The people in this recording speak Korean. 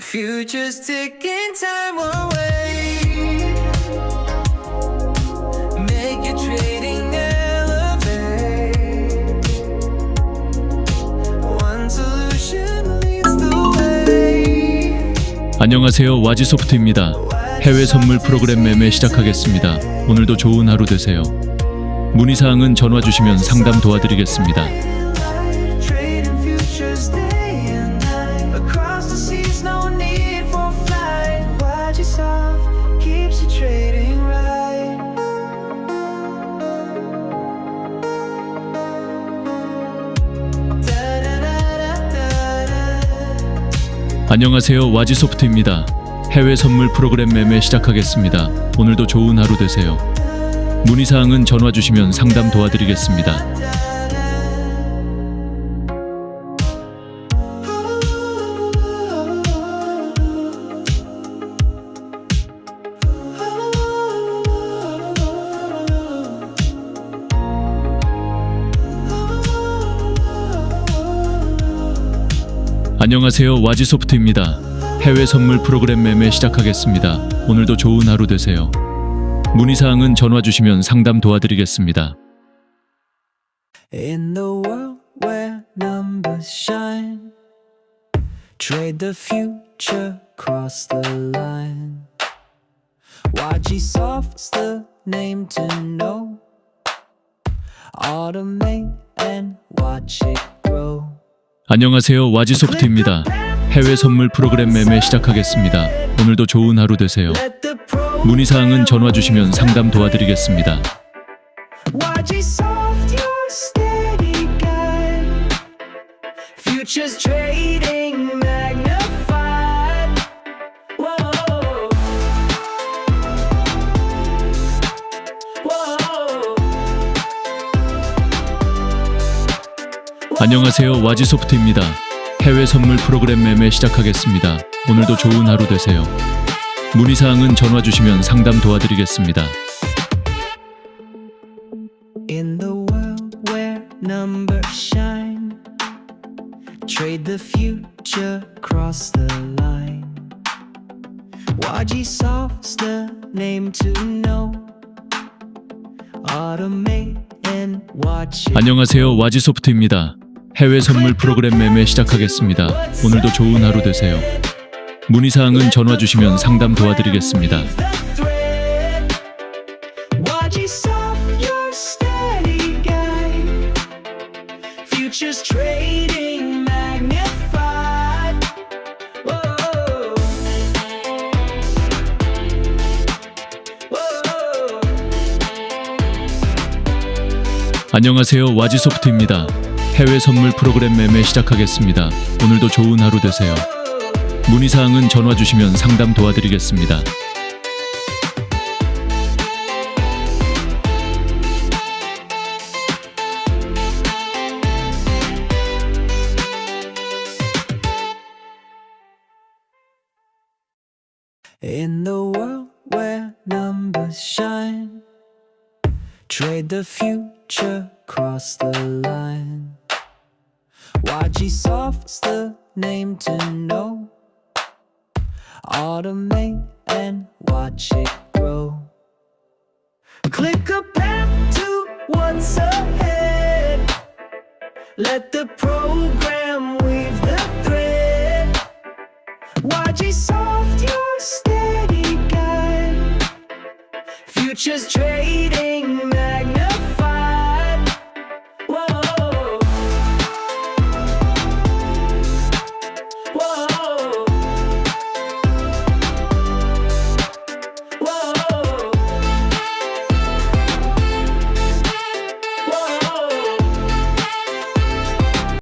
Future's ticking time away. Make your trading elevate. One solution leads the way. 안녕하세요. 와지소프트입니다. 해외 선물 프로그램 매매 시작하겠습니다. 오늘도 좋은 하루 되세요. 문의 사항은 전화 주시면 상담 도와드리겠습니다. 안녕하세요. 와지소프트입니다. 해외 선물 프로그램 매매 시작하겠습니다. 오늘도 좋은 하루 되세요. 문의 사항은 전화 주시면 상담 도와드리겠습니다. 안녕하세요. 와지소프트입니다. 해외 선물 프로그램 매매 시작하겠습니다. 오늘도 좋은 하루 되세요. 문의 사항은 전화 주시면 상담 도와드리겠습니다. In the world where numbers shine, trade the future across the line. YG Soft's the name to know. Automate and watch it grow. 안녕하세요. 와지소프트입니다. 해외 선물 프로그램 매매 시작하겠습니다. 오늘도 좋은 하루 되세요. Let the pro 문의 사항은 전화 주시면 상담 도와드리겠습니다. Futures trading 안녕하세요. 와지소프트입니다. 해외 선물 프로그램 매매 시작하겠습니다. 오늘도 좋은 하루 되세요. 문의 사항은 전화 주시면 상담 도와드리겠습니다. In the world where numbers shine, trade the future across the line. YG Soft's the name to know. Automate and watch it. 안녕하세요. 와지소프트입니다. 해외 선물 프로그램 매매 시작하겠습니다. 오늘도 좋은 하루 되세요. 문의 사항은 전화 주시면 상담 도와드리겠습니다. Futures trading magnified. Whoa. Whoa. 안녕하세요. 와지소프트입니다. 해외 선물 프로그램 매매 시작하겠습니다. 오늘도 좋은 하루 되세요. 문의 사항은 전화 주시면 상담 도와드리겠습니다. Future across the line. YG Soft's the name to know. Automate and watch it grow. Click a path to what's ahead. Let the program weave the thread. YG Soft, your steady guide. Futures trading